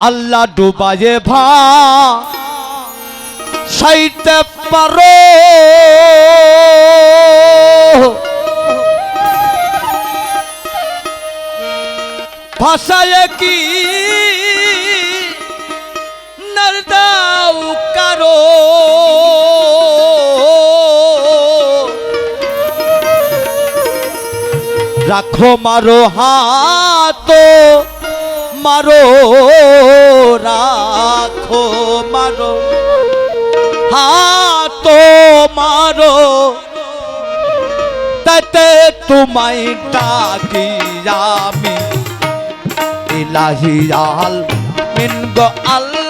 আল্লাহ ডুবায়ে ভা সাইতে পারো। ভাষায় কি নরদাও কারও? রাখো মারো হাত। মারো, রাখো মারো হাত মারো। তাতে তোমায় ডাকি আমি ইলাহিয়াল গো আল্লাহ।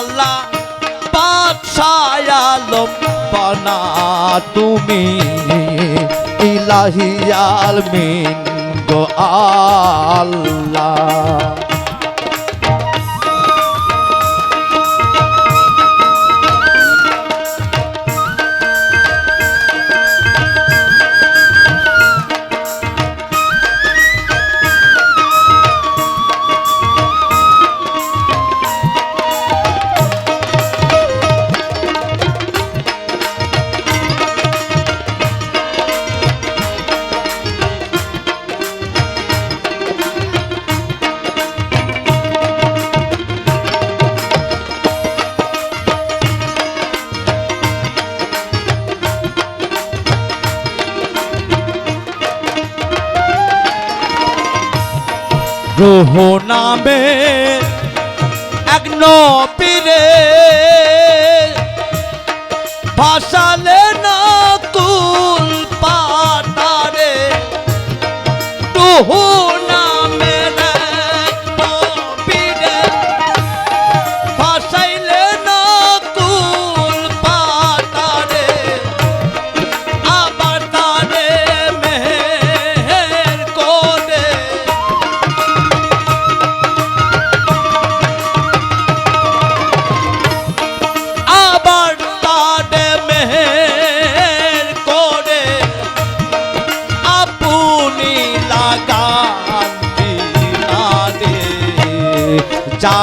আল্লাহ, বাদশাহ তুমি। ইলাহিয়াল মিন গো আল্লাহ। রোহ নামে এক নবীরে। ভাসালে না তুল পাতারে। রোহ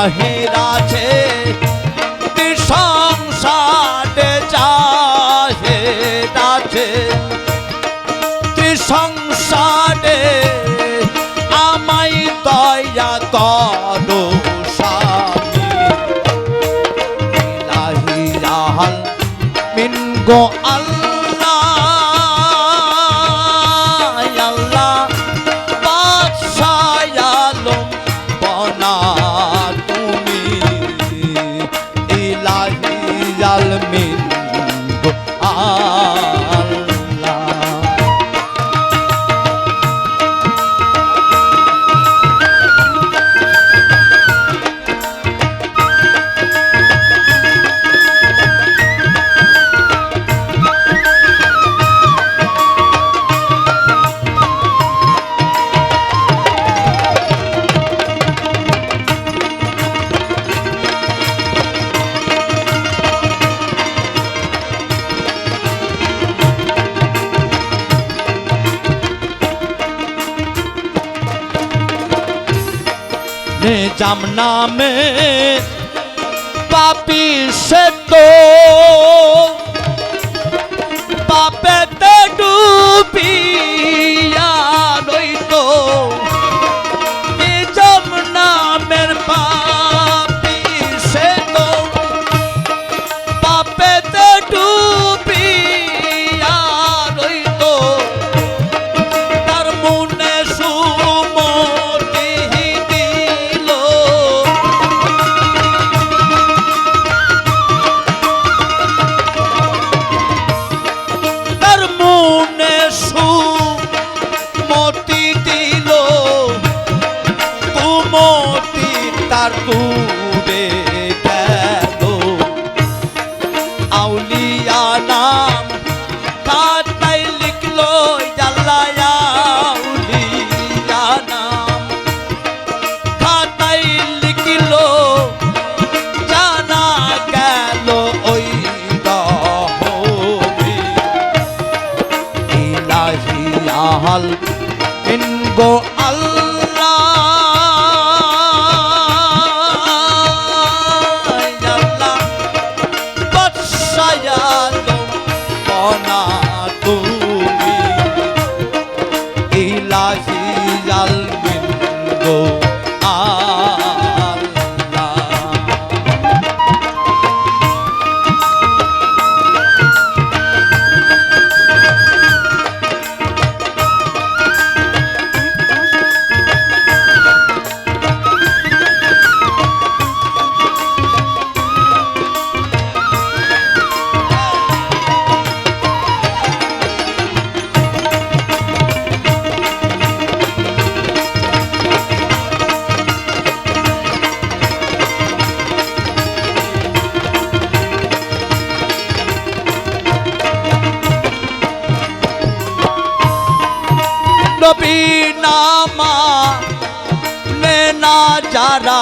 জাহির আছে সংসারে জাহির আছে সংসারে আমায় দয়া করো স্বামী। ইলাহিয়াল গো আল্লাহ আল্লাহ। নিজাম নামে পাপি সে তো। পাপেতে ডুবিয়া নাম খাতাই লিখলো জাল্লায়া আউলিয়া নাম। খাতাই লিখলো জানা গেল ওই রহমে। ইলাহিয়াল ইন যারা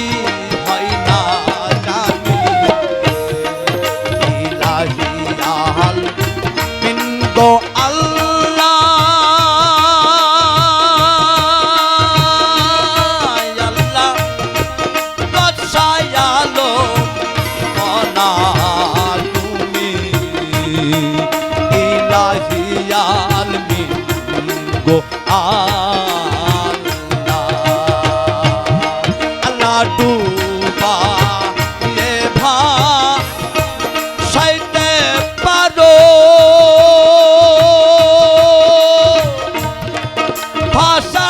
আলমী গো আল্লাহ। ডুবা ভা ভাষা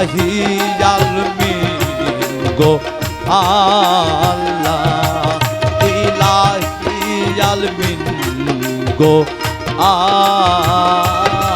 নাহি আলমি গো আল্লাহ। ইলাহি আলমিন গো আল্লাহ